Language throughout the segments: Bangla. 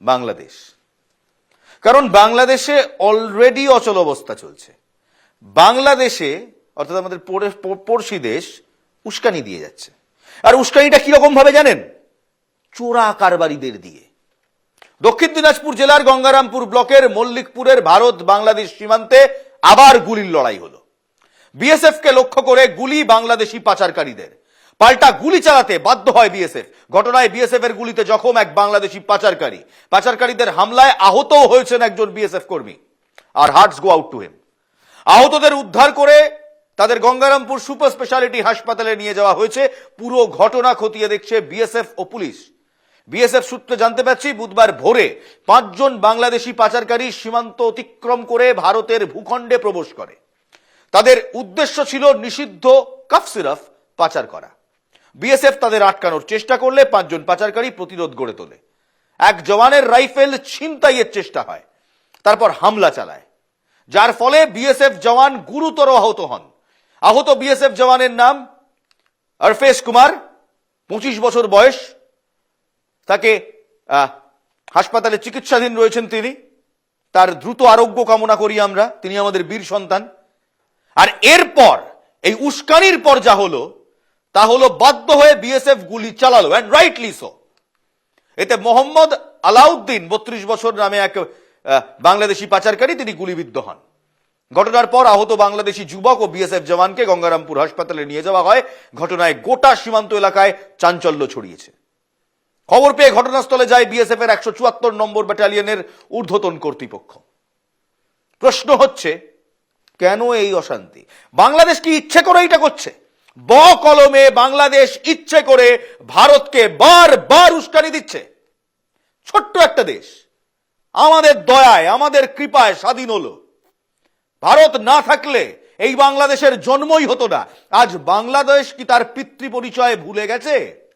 বাংলাদেশ। কারণ বাংলাদেশে অলরেডি অচল অবস্থা চলছে। বাংলাদেশে, অর্থাৎ আমাদের পড়শি দেশ উস্কানি দিয়ে যাচ্ছে। আর উস্কানিটা কীরকম ভাবে জানেন? চোরা কারবারিদের দিয়ে। দক্ষিণ দিনাজপুর জেলার গঙ্গারামপুর ব্লকের মল্লিকপুরের ভারত বাংলাদেশ সীমান্তে আবার গুলির লড়াই হলো। বিএসএফ কে লক্ষ্য করে গুলি বাংলাদেশি পাচারকারীদের। পাল্টা গুলি চালাতে বাধ্য হয় বিএসএফ। ঘটনায় বিএসএফ এর গুলিতে জখম এক বাংলাদেশি পাচারকারী। পাচারকারীদের হামলায় আহতও হয়েছেন একজন বিএসএফ কর্মী। আর hearts go out to him. আহতদের উদ্ধার করে তাদের গঙ্গারামপুর সুপার স্পেশালিটি হাসপাতালে নিয়ে যাওয়া হয়েছে। পুরো ঘটনা খতিয়ে দেখছে বিএসএফ ও পুলিশ। বিএসএফ সূত্রে জানতে পারছি, বুধবার ভোরে পাঁচজন বাংলাদেশি পাচারকারী সীমান্ত অতিক্রম করে ভারতের ভূখণ্ডে প্রবেশ করে। তাদের উদ্দেশ্য ছিল নিষিদ্ধ কাফ সিরাপ পাচার করা। বিএসএফ তাদের আটকানোর চেষ্টা করলে পাঁচজন পাচারকারী প্রতিরোধ গড়ে তোলে। এক জওয়ানের রাইফেল ছিনতাইয়ের চেষ্টা হয়, তারপর হামলা চালায়। যার ফলে বিএসএফ জওয়ান গুরুতর আহত হন। আহত বিএসএফ জওয়ানের নাম অর্ফেশ কুমার, পঁচিশ বছর বয়স। তাকে হাসপাতালে চিকিৎসাধীন রয়েছেন তিনি। তার দ্রুত আরোগ্য কামনা করি আমরা, তিনি আমাদের বীর সন্তান। আর এরপর, এই উস্কানির পর যা হলো তা হলো বাধ্য হয়ে বিএসএফ গুলি চালালো অ্যান্ড রাইটলি সো এতে মোহাম্মদ আলাউদ্দিন বত্রিশ বছর নামে এক বাংলাদেশি পাচারকারী তিনি গুলিবিদ্ধ হন। ঘটনার পর আহত বাংলাদেশি যুবক ও বিএসএফ জওয়ানকে গঙ্গারামপুর হাসপাতালে নিয়ে যাওয়া হয়। ঘটনায় গোটা সীমান্ত এলাকায় চাঞ্চল্য ছড়িয়েছে। খবর পেয়ে ঘটনাস্থলে যায় বিএসএফ এর একশো চুয়াত্তর নম্বর ব্যাটালিয়নের ঊর্ধ্বতন কর্তৃপক্ষ। প্রশ্ন হচ্ছে, কেন এই অশান্তি? বাংলাদেশ কি ইচ্ছে করে এটা করছে? ব কলমে বাংলাদেশ ইচ্ছে করে ভারতকে বারবার উস্কানি দিচ্ছে। ছোট্ট একটা দেশ। আমাদের দয়ায়, আমাদের কৃপায় স্বাধীন হলো। ভারত না থাকলে এই বাংলাদেশের জন্মই হতো না। আজ বাংলাদেশ কি তার পিতৃ পরিচয় ভুলে গেছে?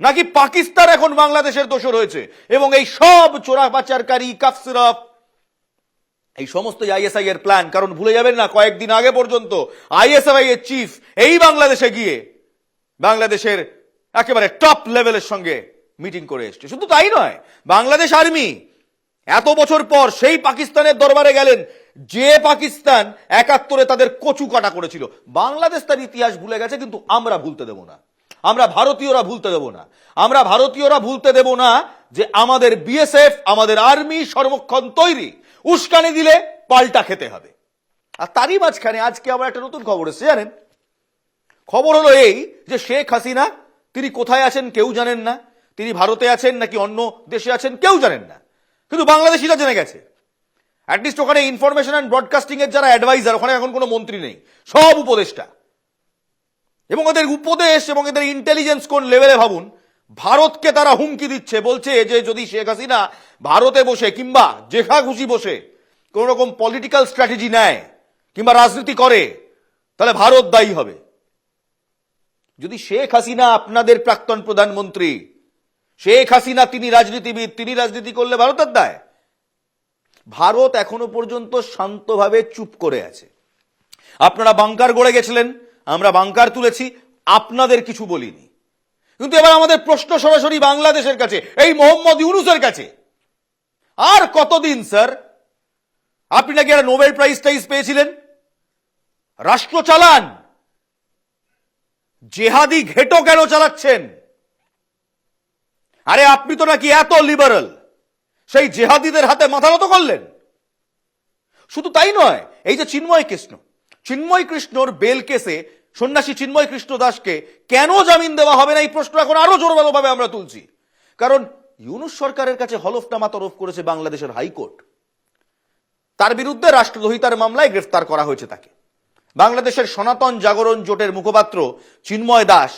নাকি পাকিস্তান এখন বাংলাদেশের দোষর হয়েছে এবং এই সব চোরা পাচারকারী কাফ সিরাপ এই সমস্ত আইএসআই এর প্ল্যান কারণ ভুলে যাবেন না, কয়েকদিন আগে পর্যন্ত আইএসআই এর চিফ এই বাংলাদেশে গিয়ে বাংলাদেশের একেবারে টপ লেভেলের সঙ্গে মিটিং করে এসছে। শুধু তাই নয়, বাংলাদেশ আর্মি এত বছর পর সেই পাকিস্তানের দরবারে গেলেন, যে পাকিস্তান একাত্তরে তাদের কচু কাটা করেছিল। বাংলাদেশ তার ইতিহাস ভুলে গেছে, কিন্তু আমরা ভুলতে দেব না। আমরা ভারতীয়রা ভুলতে দেব না। আমরা ভারতীয়রা ভুলতে দেব না যে আমাদের বিএসএফ আমাদের আর্মি সর্বক্ষণ তৈরি। উস্কানি দিলে পাল্টা খেতে হবে। আর তারই মাঝখানে আজকে আমার একটা নতুন খবর এসেছে, জানেন? খবর হলো এই যে শেখ হাসিনা, তিনি কোথায় আছেন কেউ জানেন না, তিনি ভারতে আছেন নাকি অন্য দেশে আছেন কেউ জানেন না। কিন্তু বাংলাদেশিরা জেনে গেছে। অ্যাটলিস্ট ওখানে ইনফরমেশন অ্যান্ড ব্রডকাস্টিং এর যারা অ্যাডভাইজার ওখানে এখন কোনো মন্ত্রী নেই, সব উপদেষ্টা। এবং এদের উপদেশ এবং এদের ইন্টেলিজেন্স কোন লেভেলে ভাবুন ভারতকে তারা হুমকি দিচ্ছে, বলছে যে যদি শেখ হাসিনা ভারতে বসে কিংবা যেখা খুশি বসে কোন রকম পলিটিক্যাল স্ট্র্যাটেজি নেয় কিংবা রাজনীতি করে, তাহলে ভারত দায়ী হবে। যদি শেখ হাসিনা আপনাদের প্রাক্তন প্রধানমন্ত্রী, শেখ হাসিনা তিনি রাজনীতিবিদ, তিনি রাজনীতি করলে ভারতের দায়? ভারত এখনও পর্যন্ত শান্তভাবে চুপ করে আছে। আপনারা বাংকার গড়ে গেছিলেন, আমরা বাংকার তুলেছি, আপনাদের কিছু বলিনি। কিন্তু এবার আমাদের প্রশ্ন সরাসরি বাংলাদেশের কাছে, এই মোহাম্মদ ইউনুসের কাছে। আর কতদিন, স্যার? আপনি নাকি একটা নোবেল প্রাইজ টাইজ পেয়েছিলেন? রাষ্ট্র চালান। জেহাদি ঘেটো কেন চালাচ্ছেন? আরে, আপনি তো নাকি এত লিবারাল সেই জেহাদিদের হাতে মাথা নত করলেন। শুধু তাই নয়, এই যে চিন্ময় কৃষ্ণ। চিন্ময় কৃষ্ণর বেল কেসে সন্ন্যাসী চিন্ময় কৃষ্ণ দাসকে কেন জামিন দেওয়া হবে না? এই প্রশ্ন এখন আরও জোরভাবে আমরা তুলছি। কারণ ইউনুস সরকারের কাছে হলফনামা তরফ করেছে বাংলাদেশের হাইকোর্ট। তার বিরুদ্ধে রাষ্ট্রদ্রোহিতার মামলায় গ্রেফতার করা হয়েছে তাকে। বাংলাদেশের সনাতন জাগরণ জোটের মুখপাত্র চিন্ময় দাস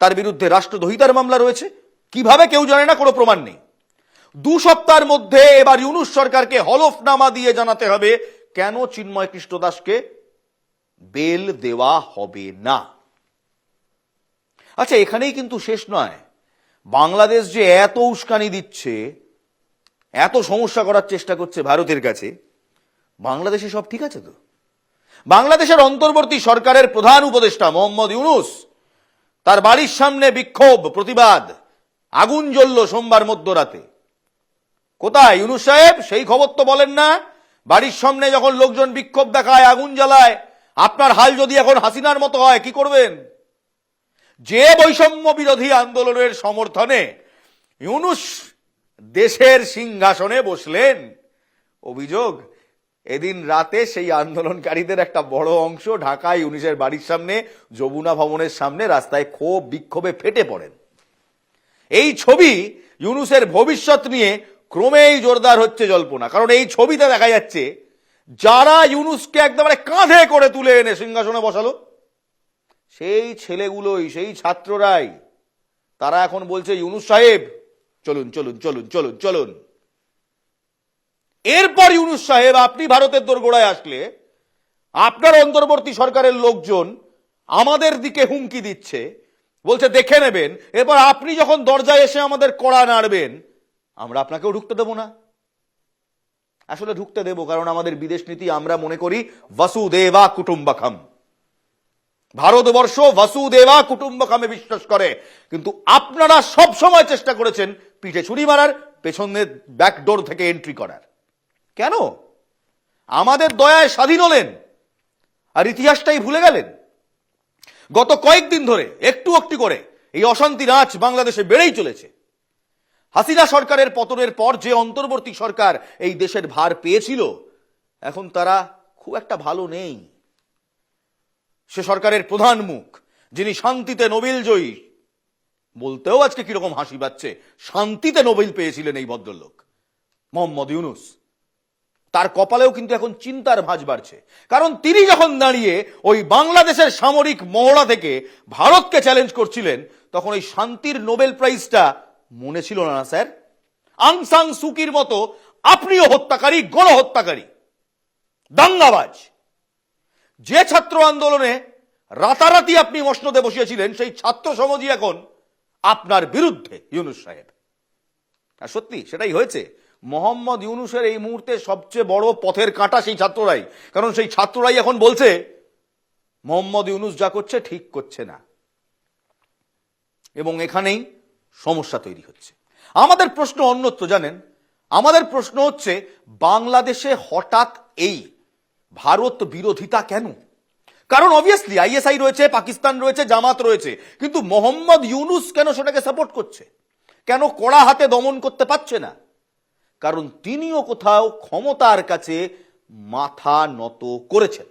তার বিরুদ্ধে রাষ্ট্রদ্রোহিতার মামলা রয়েছে। কীভাবে কেউ জানে না, কোনো প্রমাণ নেই। দু সপ্তাহের মধ্যে এবার ইউনুস সরকারকে হলফনামা দিয়ে জানাতে হবে কেন চিন্ময় কৃষ্ণ দাসকে বেল দেওয়া হবে না। আচ্ছা এখানেই কিন্তু শেষ নয়। বাংলাদেশ যে এত উস্কানি দিচ্ছে, এত সমস্যা করার চেষ্টা করছে ভারতের কাছে, বাংলাদেশে সব ঠিক আছে তো? বাংলাদেশের অন্তর্বর্তী সরকারের প্রধান উপদেষ্টা মোহাম্মদ ইউনুস, তার বাড়ির সামনে বিক্ষোভ, প্রতিবাদ, আগুন জ্বলল সোমবার মধ্যরাতে। কোথায়? ইউনুস সাহেব, সেই খবর তো বলেন না, বাড়ির সামনে যখন লোকজন বিক্ষোভ দেখায়, আগুন জ্বালায় আপনার হাল যদি এখন হাসিনার মতো হয়, কি করবেন? যে বৈষম্য বিরোধী আন্দোলনের সমর্থনে ইউনুস দেশের সিংহাসনে বসলেন, অভিযোগ, এদিন রাতে সেই আন্দোলনকারীদের একটা বড় অংশ ঢাকায় ইউনিসের বাড়ির সামনে, যমুনা ভবনের সামনে রাস্তায় ক্ষোভ বিক্ষোভে ফেটে পড়েন। এই ছবি ইউনুসের ভবিষ্যৎ নিয়ে ক্রমেই জোরদার হচ্ছে জল্পনা। কারণ এই ছবিতে দেখা যাচ্ছে যারা ইউনুসকে একদম কাঁধে করে তুলে এনে সিংহাসনে বসালো, সেই ছেলেগুলোই, সেই ছাত্ররাই, তারা এখন বলছে, ইউনুস সাহেব, চলুন চলুন চলুন চলুন চলুন। এরপর ইউনুস সাহেব, আপনি ভারতের দোরগোড়ায় আসলে, আপনার অন্তর্বর্তী সরকারের লোকজন আমাদের দিকে হুমকি দিচ্ছে, বলছে, দেখে নেবেন। এরপর আপনি যখন দরজায় এসে আমাদের কড়া নাড়বেন, আমরা আপনাকেও ঢুকতে দেবো না। আসলে ঢুকতে দেব, কারণ আমাদের বিদেশ নীতি আমরা মনে করি বসুদেবা কুটুম্বাখাম ভারতবর্ষ বসুদেবা কুটুম্বকামে বিশ্বাস করে। কিন্তু আপনারা সব সময় চেষ্টা করেছেন পিঠে ছুরি মারার পেছনে ব্যাকডোর থেকে এন্ট্রি করার। কেন? আমাদের দয়ায় স্বাধীন হলেন, আর ইতিহাসটাই ভুলে গেলেন। গত কয়েকদিন ধরে, একটু একটু করে, এই অশান্তি নাচ বাংলাদেশে বেড়েই চলেছে। হাসিনা সরকারের পতনের পর যে অন্তর্বর্তী সরকার এই দেশের ভার পেয়েছিল, এখন তারা খুব একটা ভালো নেই। সে সরকারের প্রধান মুখ, যিনি শান্তিতে নোবেল জয়ী বলতেও আজকে কীরকম হাসি পাচ্ছে, শান্তিতে নোবেল পেয়েছিলেন এই ভদ্রলোক, মোহাম্মদ ইউনুস। তার কপালেও কিন্তু এখন চিন্তার ভাঁজ বাড়ছে, কারণ তিনি যখন দাঁড়িয়ে ওই বাংলাদেশের সামরিক মহড়া থেকে ভারতকে চ্যালেঞ্জ করছিলেন, তখন ওই শান্তির নোবেল প্রাইজটা মনে ছিল না, স্যার। আংসাং সুকির মতো আপনিও হত্যাকারী গণহত্যাকারী দাঙ্গাবাজ। যে ছাত্র আন্দোলনে রাতারাতি আপনি মসনদে বসিয়েছিলেন, সেই ছাত্র সমাজই এখন আপনার বিরুদ্ধে, ইউনুস সাহেব। আর সত্যি, সেটাই হয়েছে। মোহাম্মদ ইউনুসের এই মুহূর্তে সবচেয়ে বড় পথের কাঁটা সেই ছাত্ররাই। কারণ সেই ছাত্ররাই এখন বলছে, মোহাম্মদ ইউনুস যা করছে ঠিক করছে না। এবং এখানেই সমস্যা তৈরি হচ্ছে। আমাদের প্রশ্ন অন্যত্র, জানেন? আমাদের প্রশ্ন হচ্ছে, বাংলাদেশে হঠাৎ এই ভারত বিরোধিতা কেন? কারণ অবভিয়াসলি আইএসআই রয়েছে, পাকিস্তান রয়েছে, জামাত রয়েছে, কিন্তু মোহাম্মদ ইউনুস কেন সেটাকে সাপোর্ট করছে? কেন কড়া হাতে দমন করতে পারছে না? কারণ তিনিও কোথাও ক্ষমতার কাছে মাথা নত করেছেন।